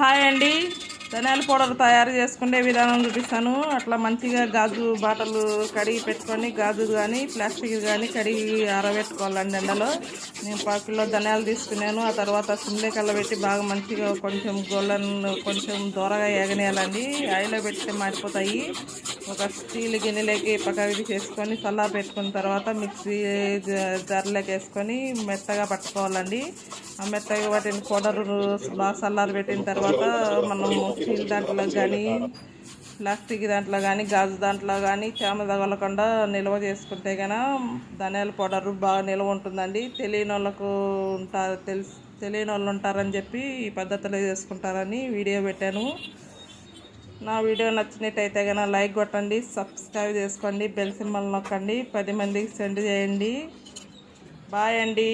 Hi అండి. ధనియాల powder తయారు చేసుకునే విధానం చూపిస్తాను. అట్లా మంచిగా గాజు బాటలు కడిగి పెట్టుకొని గాజు కానీ ప్లాస్టిక్ కానీ కడిగి ఆరబెట్టుకోవాలండి ఎండలో. నేను పావు కిలో ధనియాలు తీసుకున్నాను. ఆ తర్వాత సిమ్లే కళ్ళ పెట్టి బాగా మంచిగా కొంచెం గోల్డెన్ కొంచెం దూరగా ఎగనేయాలండి ఆయిల్లో పెడితే మారిపోతాయి ఒక స్టీల్ గిన్నెలోకి పక్కకి చేసుకొని చల్లార పెట్టుకున్న తర్వాత మిక్సీ జర్లోకి వేసుకొని మెత్తగా పట్టుకోవాలండి. ఆ మెత్తగా పట్టిన పౌడర్ బాగా చల్లారి పెట్టిన తర్వాత మనం స్టీల్ దాంట్లో కానీ ప్లాస్టిక్ దాంట్లో కానీ గాజు దాంట్లో కానీ చేమ తగలకుండా నిల్వ చేసుకుంటే కనుక ధనియాల పౌడర్ బాగా నిల్వ ఉంటుందండి. తెలియని వాళ్ళకు ఉంటారు తెలుసు తెలియని వాళ్ళు ఉంటారని చెప్పి ఈ పద్ధతిలో చేసుకుంటారని వీడియో పెట్టాను. నా వీడియో నచ్చినట్టయితే కనుక లైక్ కొట్టండి సబ్స్క్రైబ్ చేసుకోండి బెల్ సింబల్ నొక్కండి పది మందికి సెండ్ చేయండి. బాయ్ అండి.